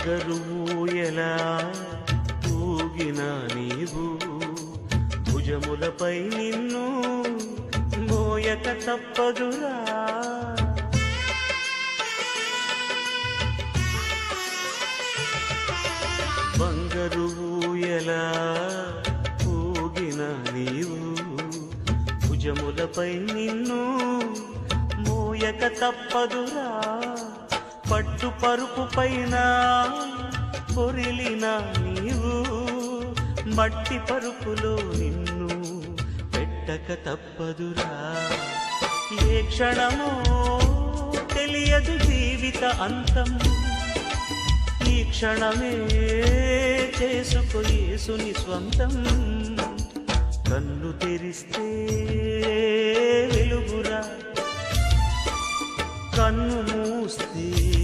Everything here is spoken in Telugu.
బంగరు ఎలా ఊగిన నీవు? భుజములపై నిన్ను మోయక తప్పదురా. బంగరు ఎలా ఊగిన నీవు? భుజములపై నిన్ను మోయక తప్పదురా. పట్టు పరుపు పైన పొరిలిన నీవు మట్టి పరుపులో నిన్ను పెట్టక తప్పదురా. ఏ క్షణమో తెలియదు జీవిత అంతం. ఈ క్షణమే చేసుకో యేసుని స్వంతం. కన్ను తెరిస్తే వెలుగురా. కన్ను మూస్తే